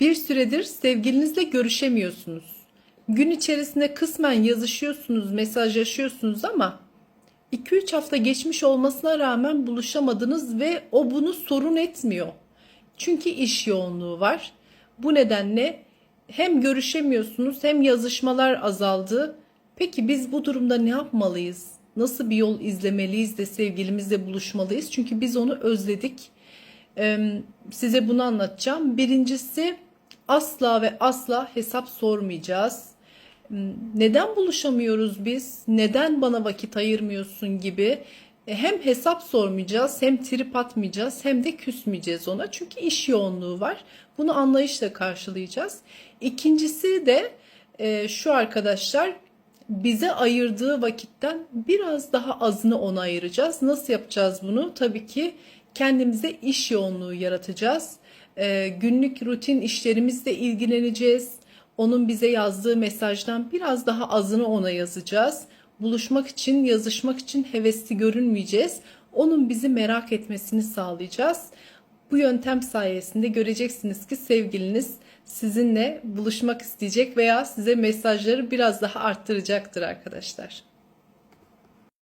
Bir süredir sevgilinizle görüşemiyorsunuz. Gün içerisinde kısmen yazışıyorsunuz, mesajlaşıyorsunuz ama 2-3 hafta geçmiş olmasına rağmen buluşamadınız ve o bunu sorun etmiyor. Çünkü iş yoğunluğu var. Bu nedenle hem görüşemiyorsunuz hem yazışmalar azaldı. Peki biz bu durumda ne yapmalıyız? Nasıl bir yol izlemeliyiz de sevgilimizle buluşmalıyız? Çünkü biz onu özledik. Size bunu anlatacağım. Birincisi asla ve asla hesap sormayacağız. Hmm, Neden buluşamıyoruz biz? Neden bana vakit ayırmıyorsun gibi e, hem hesap sormayacağız, hem trip atmayacağız, hem de küsmeyeceğiz ona. Çünkü iş yoğunluğu var. Bunu anlayışla karşılayacağız. İkincisi de e, şu arkadaşlar bize ayırdığı vakitten biraz daha azını ona ayıracağız. Nasıl yapacağız bunu? Tabii ki kendimize iş yoğunluğu yaratacağız. Ee, günlük rutin işlerimizle ilgileneceğiz. Onun bize yazdığı mesajdan biraz daha azını ona yazacağız. Buluşmak için, yazışmak için hevesli görünmeyeceğiz. Onun bizi merak etmesini sağlayacağız. Bu yöntem sayesinde göreceksiniz ki sevgiliniz sizinle buluşmak isteyecek veya size mesajları biraz daha arttıracaktır arkadaşlar.